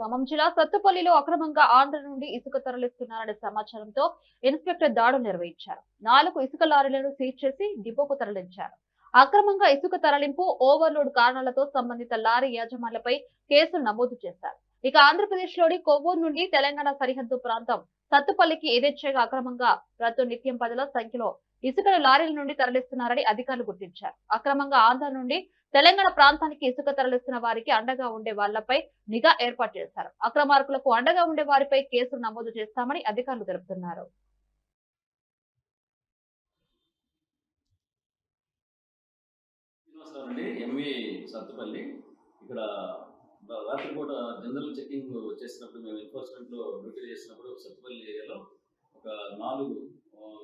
ఖమ్మం జిల్లా సత్తుపల్లిలో అక్రమంగా ఆంధ్ర నుండి ఇసుక తరలిస్తున్నారనే సమాచారంతో ఇన్స్పెక్టర్ దాడులు నిర్వహించారు. నాలుగు ఇసుక లారీలను సీజ్ చేసి డిపోకు తరలించారు. అక్రమంగా ఇసుక తరలింపు ఓవర్లోడ్ కారణాలతో సంబంధిత లారీ యాజమాన్లపై కేసులు నమోదు చేశారు. ఇక ఆంధ్రప్రదేశ్లోని కొవ్వూరు నుండి తెలంగాణ సరిహద్దు ప్రాంతం సత్తుపల్లికి ఎదేచ్ఛగా అక్రమంగా ప్రతి నిత్యం పదుల సంఖ్యలో ఇసుకను లారీల నుండి తరలిస్తున్నారని అధికారులు గుర్తించారు. అక్రమంగా ఆంధ్ర నుండి తెలంగాణ ప్రాంతానికి ఇసుక తరలిస్తున్న వారికి అండగా ఉండే వాళ్ళపై నిఘా ఏర్పాటు చేశారు. అక్రమార్కులకు అండగా ఉండే వారిపై కేసులు నమోదు చేస్తామని అధికారులు తెలుపుతున్నారు. ఎంవి సత్తుపల్లి. ఇక్కడ రా- రాత్రిపూట జనరల్ చెక్కింగ్ చేసినప్పుడు మేము ఎన్ఫోర్స్మెంట్లో డ్యూటీ చేసినప్పుడు సత్తుపల్లి ఏరియాలో ఒక నాలుగు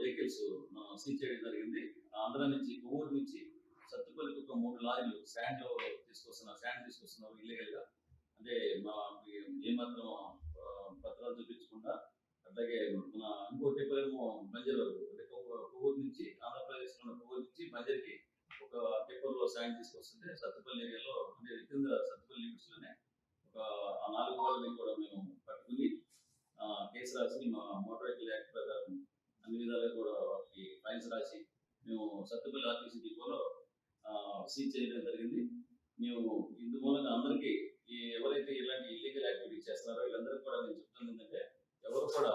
వెహికల్స్ సీజ్ చేయడం జరిగింది. ఆంధ్ర నుంచి కొవ్వూరు నుంచి సత్తుపల్లికి ఒక మూడు లారీలు శాండ్ తీసుకొస్తున్నారు శాండ్ తీసుకొస్తున్నారు ఇల్లీగల్గా. అంటే మా ఏమాత్రం పత్రాలు చూపించకుండా అట్లాగే మన ఇంకో టెంపరేమో బంజర్ వరకు అంటే కొవ్వూరు నుంచి ఆంధ్రప్రదేశ్లో ఉన్న కొవ్వూరు నుంచి బంజర్కి ఒక పేపర్ శాండ్ తీసుకొస్తుంటే సత్తుపల్లి ఏరియాలో అంటే కింద సత్తుపల్లి లిమిట్స్లోనే ఒక ఆ నాలుగు వాళ్ళని కూడా మేము పట్టుకుని కేసు రాసి మా మోటార్ వెహికల్ యాక్ట్ ప్రకారం అన్ని విధాలుగా కూడా వాటికి ఫైన్స్ రాసి మేము సత్తుపల్లి ఆర్టీసీ డిపోలో సీజ్ చేయడం జరిగింది. మేము ఇందు అందరికీ ఎవరైతే ఇలాంటి ఇల్లీగల్ యాక్టివిటీ చేస్తున్నారో వీళ్ళందరికీ కూడా నేను చెప్తుంది ఏంటంటే ఎవరు కూడా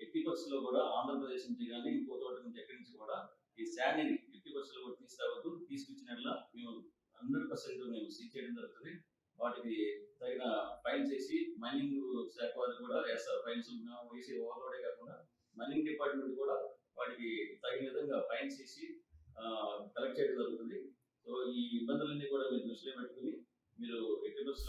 ఎట్టి పరిస్థితుల్లో కూడా ఆంధ్రప్రదేశ్ నుంచి కానీ ఇంకో చోట నుంచి ఎక్కడి నుంచి కూడా ఈ శాండీని ఎట్టి పరిస్థితుల్లో కూడా తీసుకురావద్దు. తీసుకొచ్చినట్ల మేము హండ్రెడ్ పర్సెంట్ మేము సీజ్ చేయడం జరుగుతుంది. వాటికి తగిన ఫైన్స్ వేసి మైనింగ్ శాఖ వాళ్ళు కూడా వేస్తారు. ఫైన్స్ వేసి ఓవర్లోడే కాకుండా మైనింగ్ డిపార్ట్మెంట్ కూడా వాటికి తగిన విధంగా ఫైన్స్ వేసి